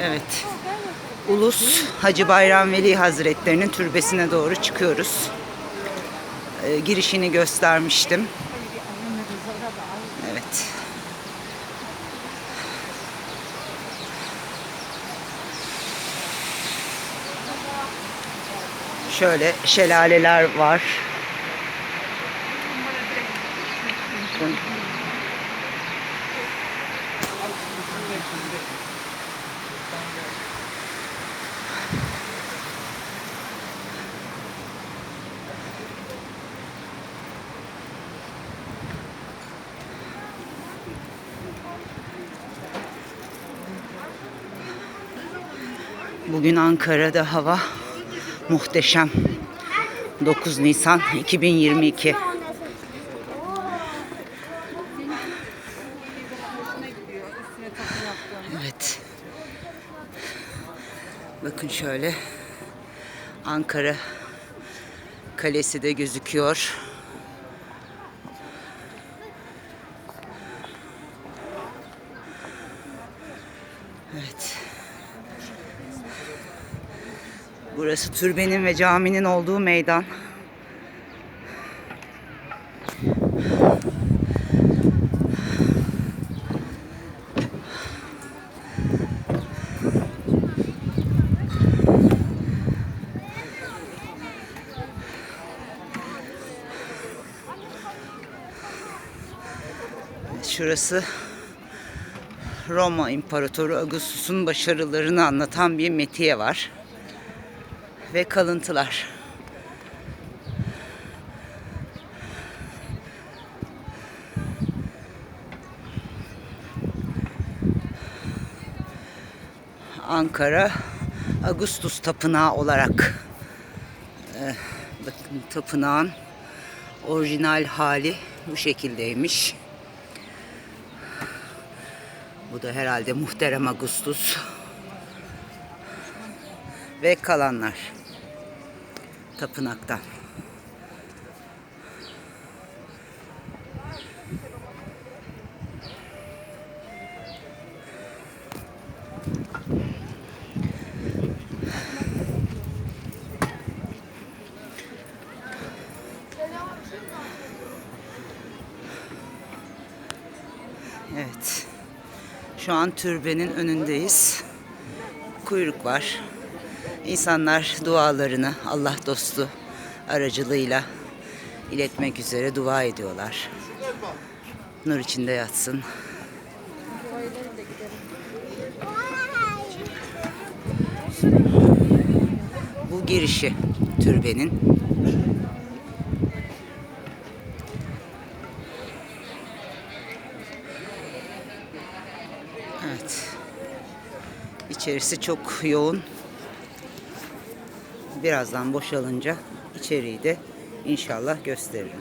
Evet. Ulus Hacı Bayram Veli Hazretlerinin türbesine doğru çıkıyoruz. Ee, girişini göstermiştim. Evet. Şöyle şelaleler var. Bugün Ankara'da hava muhteşem. 9 Nisan 2022. Evet. Bakın şöyle Ankara Kalesi de gözüküyor. Evet. Burası türbenin ve caminin olduğu meydan. Şurası Roma İmparatoru Augustus'un başarılarını anlatan bir metiye var. Ve kalıntılar. Ankara Augustus Tapınağı olarak e, bakın tapınağın orijinal hali bu şekildeymiş. Bu da herhalde muhterem Augustus. Ve kalanlar. Tapınaktan. Evet. Şu an türbenin önündeyiz. Kuyruk var. İnsanlar dualarını Allah dostu aracılığıyla iletmek üzere dua ediyorlar. Nur içinde yatsın. Bu girişi türbenin. Evet. İçerisi çok yoğun. Birazdan boşalınca içeriği de inşallah gösteririm.